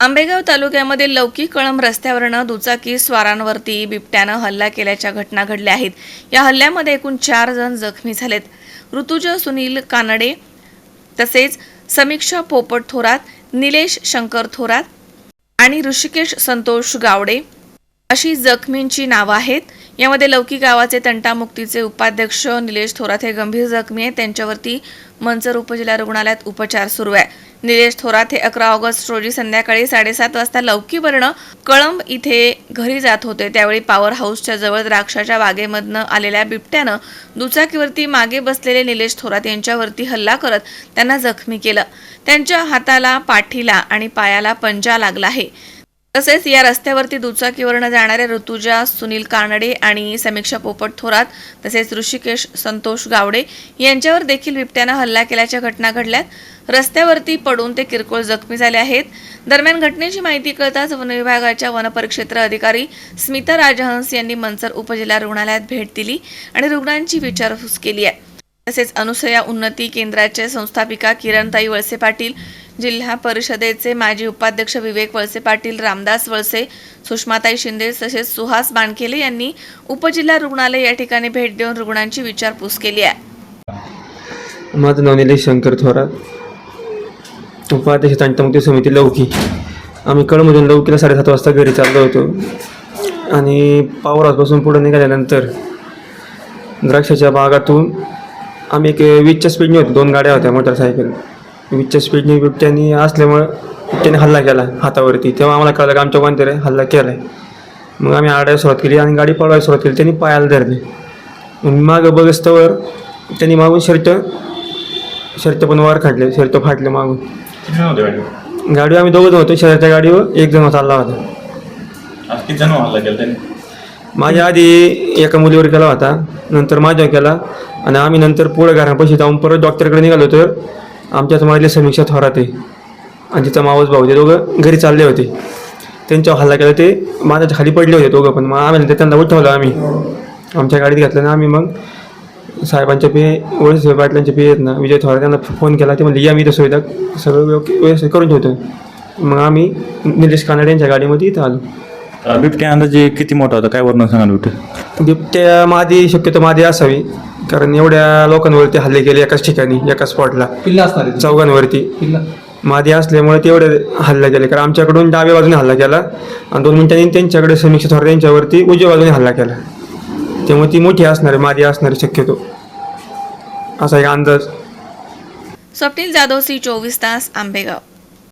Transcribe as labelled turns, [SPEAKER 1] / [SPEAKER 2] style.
[SPEAKER 1] आंबेगाव तालुक्यामधील लौकी कळंब रस्त्यावरनं दुचाकी स्वारांवरती बिबट्यानं हल्ला केल्याच्या घटना घडल्या आहेत. या हल्ल्यामध्ये एकूण चार जण जखमी झालेत. ऋतुजा सुनील कानडे तसेच समीक्षा पोपट थोरात निलेश शंकर थोरात आणि ऋषिकेश संतोष गावडे अशी जखमींची नावं आहेत. यामध्ये लौकी गावाचे तंटामुक्तीचे उपाध्यक्ष निलेश थोरात हे गंभीर जखमी आहेत. त्यांच्यावरती मंचर उपजिल्हा रुग्णालयात उपचार सुरू आहे. निलेश थोरात हे अकरा ऑगस्ट रोजी संध्याकाळी साडेसात वाजता लौकीवर्ण कळंब इथे घरी जात होते. त्यावेळी पॉवर हाऊसच्या जवळ द्राक्षाच्या बागेमधनं आलेल्या बिबट्यानं दुचाकीवरती मागे बसलेले निलेश थोरात यांच्यावरती हल्ला करत त्यांना जखमी केलं. त्यांच्या हाताला पाठीला आणि पायाला पंजा लागला आहे. तसेच या रस्त्यावरती दुचाकीवरनं जाणाऱ्या ऋतुजा सुनील कानडे आणि समीक्षा पोपट थोरात तसेच ऋषिकेश संतोष गावडे यांच्यावर देखील बिबट्यानं हल्ला केल्याच्या घटना घडल्यात. रस्त्यावरती पडून ते किरकोळ जखमी झाले आहेत. दरम्यान घटनेची माहिती कळताच वन विभागाच्या वनपरिक्षेत्र अधिकारी स्मिता राजहंस यांनी मंचर उपजिल्हा रुग्णालयात भेट दिली आणि रुग्णांची विचारपूस केली आहे. तसेच अनुसया उन्नती केंद्राचे संस्थापिका किरणताई वळसे पाटील जिल्हा परिषदेचे माजी उपाध्यक्ष विवेक वळसे पाटील रामदास वळसे सुषमाताई शिंदे तसेच सुहास बाणकेले यांनी उपजिल्हा रुग्णालय या ठिकाणी भेट देऊन रुग्णांची विचारपूस केली आहे.
[SPEAKER 2] माझं नाव निलेश शंकर थोरात. उपाध्यक्ष तंटमुक्ती समिती लौकी. आम्ही कळमधून लौकीला साडेसात वाजता घरी चाललो होतो. आणि पॉवर पुढे निघाल्यानंतर द्राक्षाच्या बागातून आम्ही एक वीसच्या स्पीडने होतो. दोन गाड्या होत्या मोटरसायकल वीसच्या स्पीडने बिबट्याने असल्यामुळं बिबट्याने हल्ला केला हातावरती. तेव्हा आम्हाला कळलं की आमच्या कोणतरी हल्ला केला आहे मग आम्ही आडायला सुरुवात केली आणि गाडी पळवायला सुरुवात केली. त्यांनी पायाला धरले. मग मागं बघस्तवर त्यांनी मागून शर्ट शर्ट पण वर काढले शर्ट फाटले मागून.
[SPEAKER 3] गाडी
[SPEAKER 2] आम्ही दोघं होतो. शहराच्या गाडीवर एक जण चालला होता. माझ्या आधी एका मुलीवर केला होता. नंतर माझ्यावर केला. आणि आम्ही नंतर पुढे घरापाशी जाऊन परत डॉक्टरकडे निघालो तर आमच्याच माझले समीक्षा थोरात आणि तिचा मावस भाऊ ते दोघं घरी चालले होते. त्यांच्यावर हल्ला केला ते माझ्या खाली पडले होते दोघं पण. मग आम्ही त्यांना उठवलं आम्ही. आमच्या गाडीत घातलं ना आम्ही मग. साहेबांच्या पे वळसे पाटलांचे पे आहेत ना विजय थोरात त्यांना फोन केला. ते म्हणले या मी इथं सुविधा सगळं व्यव- व्यवस्थित करून ठेवतो मग आम्ही निलेश कानडे यांच्या गाडीमध्ये इथं आलो.
[SPEAKER 3] बिबट्या अंदाजे किती मोठा होता? काय वर्णन सांगा बिबट्या?
[SPEAKER 2] बिबट्या मादी शक्यतो मादी असावी. कारण एवढ्या लोकांवरती हल्ले केले एकाच ठिकाणी एका स्पॉटला
[SPEAKER 4] पिल्ला असणार आहे
[SPEAKER 2] चौघांवरती.
[SPEAKER 4] पिल्ला
[SPEAKER 2] मादी असल्यामुळे तेवढे हल्ला केले कारण आमच्याकडून डाव्या बाजूने हल्ला केला आणि दोन मिनिटांनी त्यांच्याकडे समीक्षा थोरात यांच्यावरती उजव्या बाजूने हल्ला केला. त्यामुळे ती मोठी असणार आहे मादी असणार आहे शक्यतो. असा एक अंदाज.
[SPEAKER 1] स्वप्नील जाधव सी चोवीस तास आंबेगाव.